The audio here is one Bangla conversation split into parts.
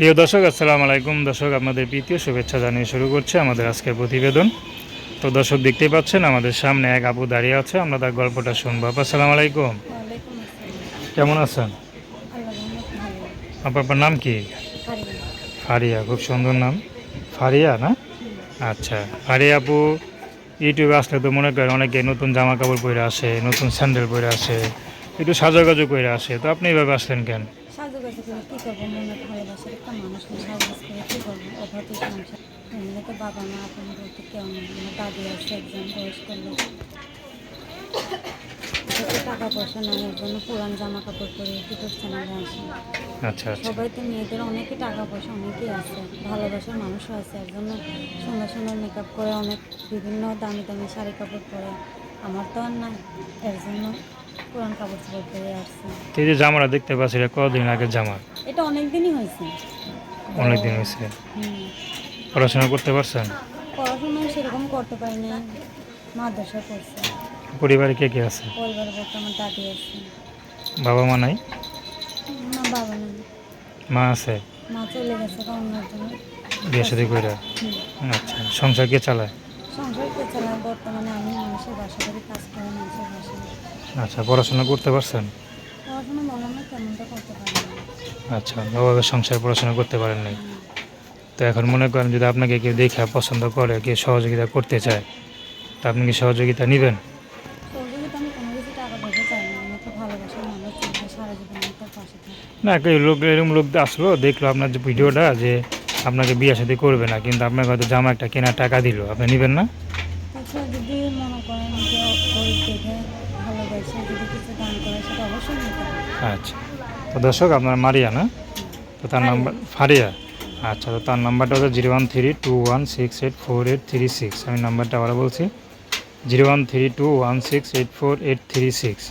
প্রিয় দর্শক, আসসালামু আলাইকুম। দর্শক, আপনাদের প্রীতীয় শুভেচ্ছা জানিয়ে শুরু করছে আমাদের আজকের প্রতিবেদন। তো দর্শক দেখতেই পাচ্ছেন, আমাদের সামনে এক আপু দাঁড়িয়ে আছে। আমরা তার গল্পটা শুনব। আপা, আসসালামু আলাইকুম। কেমন আছেন? আপনার নাম কি? ফারিয়া, খুব সুন্দর নাম। ফারিয়া না? আচ্ছা ফারিয়া আপু, ইউটিউবে আসলে তো মনে করেন অনেকে নতুন জামা কাপড় পরে আসে, নতুন স্যান্ডেল পরে আসে, একটু সাজাগাজু করে আসে। তো আপনি এইভাবে আসলেন কেন? সাজুগাজু করে কী করব করে কী অভাবী সংসার এমনি তো বাবা মা আপন বলতে কেউ নেই আমার দাদি আছে একজন বয়স্ক লোক টাকা পয়সা নাই এর জন্য পুরান জামা কাপড় পরে ইউটিউব চ্যানেলে আসে আচ্ছা। সবাই তো মেয়েদের অনেকই টাকা পয়সা অনেকেই আছে ভালোবাসার মানুষও আছে এর জন্য সুন্দর সুন্দর মেকআপ করে অনেক বিভিন্ন দামি দামি শাড়ি কাপড় পরে আমার তো আর নাই এর জন্য পুরান কাপড় চোপড় পরে আসছে। এই যে জামাটা দেখতে পাচ্ছি এটা কদিন আগের জামা? এটা অনেক দিনই হয়েছে। অনেক দিন হয়েছে। পড়াশোনা করতে পারছেন? পড়াশোনা সেরকম করতে পারিনি। মাদ্রাসা করছে পরিবারে কে কে আছে? পরিবারে বলতে আমার দাদি আছে। বাবা মা নাই? না বাবা নেই। মা আছে? মা চলে গেছে জন্য। বিয়ে কইরা? আচ্ছা সংসার কে চালায়? সংসার কে চালায়? বর্তমানে আমি মানুষের বাসা বাড়ি কাজ করে মানুষের বাসায়। আচ্ছা পড়াশোনা করতে পারছেন? পড়াশোনা মনে হয় তেমনটা করতে পারি আচ্ছা বাবা সংসার পড়াশোনা করতে পারেন নাই। তো এখন মনে করেন যদি আপনাকে কেউ দেখে পছন্দ করে কেউ সহযোগিতা করতে চায় তা আপনি কি সহযোগিতা নেবেন? না। কেউ লোক এরকম লোক আসলো দেখল আপনার যে ভিডিওটা যে আপনাকে বিয়ে সাথে করবে না কিন্তু আপনাকে হয়তো জামা একটা কেনার টাকা দিল আপনি নেবেন না? আচ্ছা। দর্শক আপনার মারিয়া না তো তার নাম্বার ফারিয়া। আচ্ছা তো তার নাম্বারটা হচ্ছে zero one three two one six eight four eight three six. আমি নাম্বারটা আবার বলছি। Zero one three two one six eight four eight three six.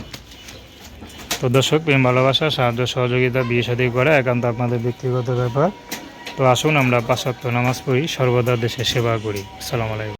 তো দর্শক প্রেম ভালোবাসা সাহায্য সহযোগিতা বিয়ে সাথে করা একান্ত আপনাদের ব্যক্তিগত ব্যাপার। তো আসুন আমরা পাঁচাত্তর নামাজ পড়ি সর্বদা দেশে সেবা করি। আসসালামু আলাইকুম।